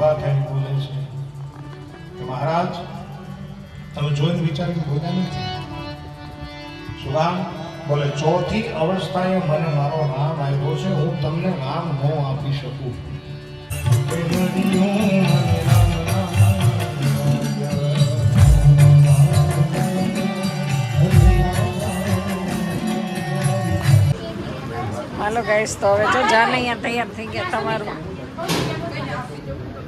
ઊભા થઈને બોલે છે કે મહારાજ તમે જોઈને વિચાર્યું બોલ્યા નથી શું કામ બોલે ચોથી અવસ્થાએ મને મારો નામ આપ્યો છે હું તમને નામ ન આપી શકું હાલો ગાઈસ તો હવે જો જાન અહીંયા તૈયાર થઈ ગયા તમારું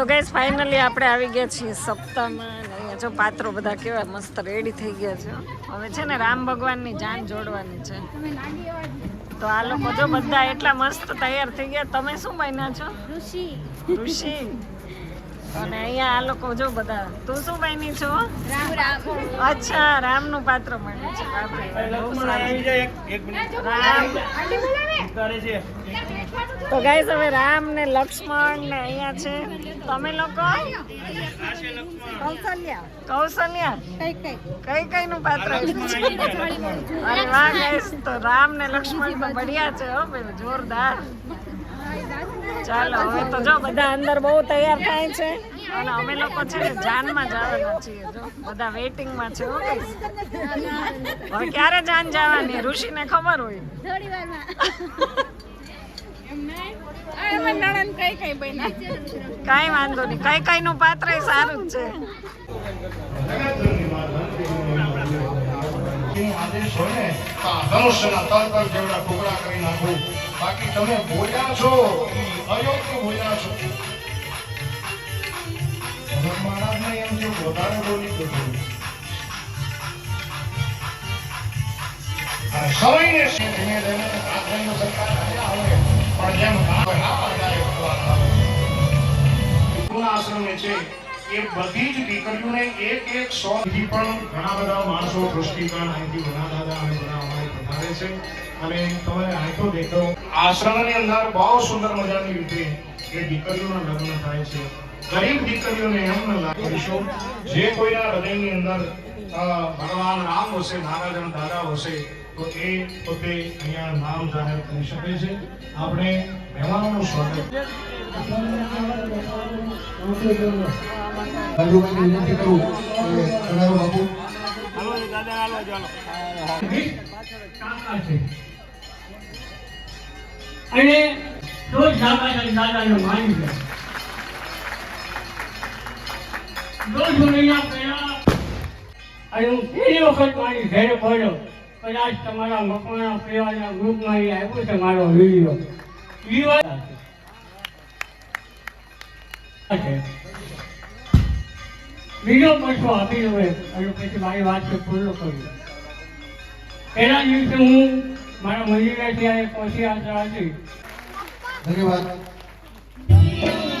તો ગેસ ફાઇનલી આપણે આવી ગયા છીએ સપ્તાહમાં અને અહીંયા જો પાત્રો બધા કેવા મસ્ત રેડી થઈ ગયા છે. હવે છે ને રામ ભગવાનની જાન જોડવાની છે. તો આ લોકો જો બધા એટલા મસ્ત તૈયાર થઈ ગયા. તમે શું બન્યા છો? ઋષિ. ઋષિ. અને અહીંયા આ લોકો જો બધા. તું શું બની છો? અચ્છા રામ. રામનું પાત્ર બન્યું છે. રામ તો ગાઈસ હવે રામ ને લક્ષ્મણ ને અહીંયા છે. તમે લોકો? કૌશલ્યા. કૌશલ્યા? કઈ કઈ. નું પાત્ર? અરે વાહ ગાઈસ તો રામ ને લક્ષ્મણ તો બઢિયા છે હો બેન જોરદાર. ચાલો હવે તો જો બધા અંદર બહુ તૈયાર થાય છે. અને અમે લોકો છે ને જાનમાં જવાના છીએ જો. બધા વેઇટિંગમાં છે હવે ક્યારે જાન જવાની? ઋષિને ખબર હોય. થોડી વારમાં અમે નણંદ કઈ વાંધો નહીં કઈ કઈ નું પાત્ર સારું છે બાકી તમે સરકાર આવે પણ જેમ આવે ના. ગુરુના આશ્રમે છે. એ જ દીકરીઓને એમ ન કોઈના અંદર ભગવાન રામ હશે નારાયણ દાદા હશે, તો એ પોતે અહીંયા નામ જાહેર કરી શકે છે. આપણે મહેમાનોનું સ્વાગત. પહેલી વખત મારી ઘરે કદાચ તમારા મકવાણા પીવાના ગ્રુપમાં એ આવ્યો છે મારો વીડિયો બીજો પાછો આપી દો એનું અને પછી મારી વાત પૂર્ણ કરું એના દિવસે હું મારા મંદિરે ત્યારે પહોંચી યાત્રા હતી ધન્યવાદ. કન્યાદાન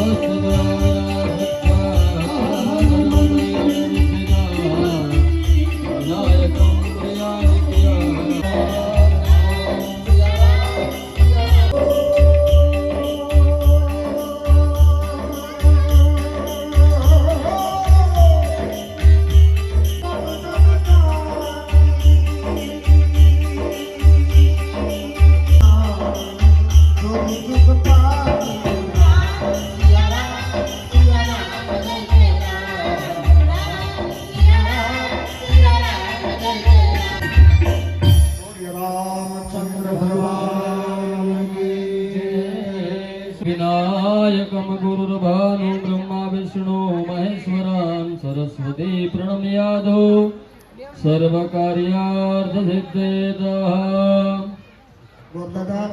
kadar સર્વકાર્યાર્થ સિદ્ધેત દાદા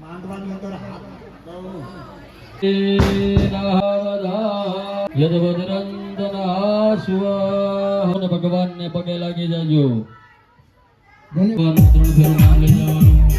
માંડવાની અંદર હાથ યદવદરંદનાશ્વ ભગવાનને પગે લાગી જાજો. ત્રણ ફેર નામ લઈ જવાનું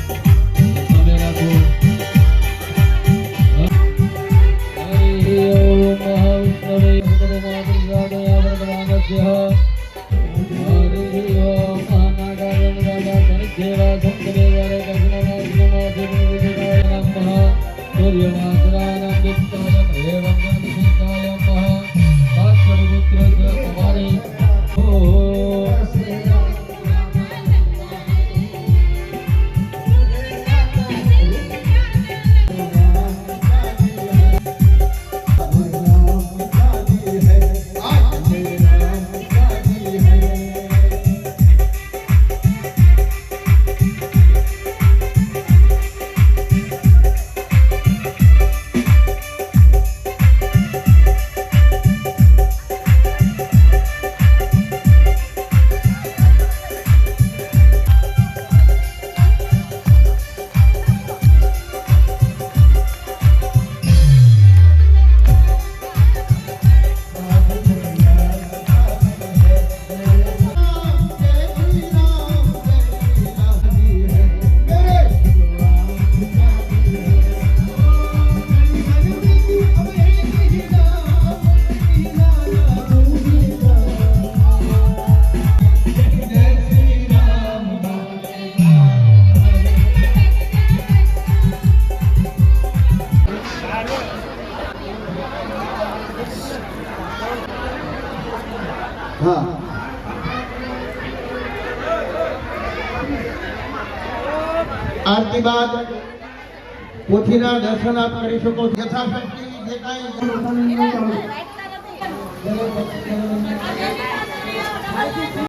હા આરતી બાદ પોથીના દર્શન આપ કરી શકો છો. યથાશક્તિ જે કાંઈ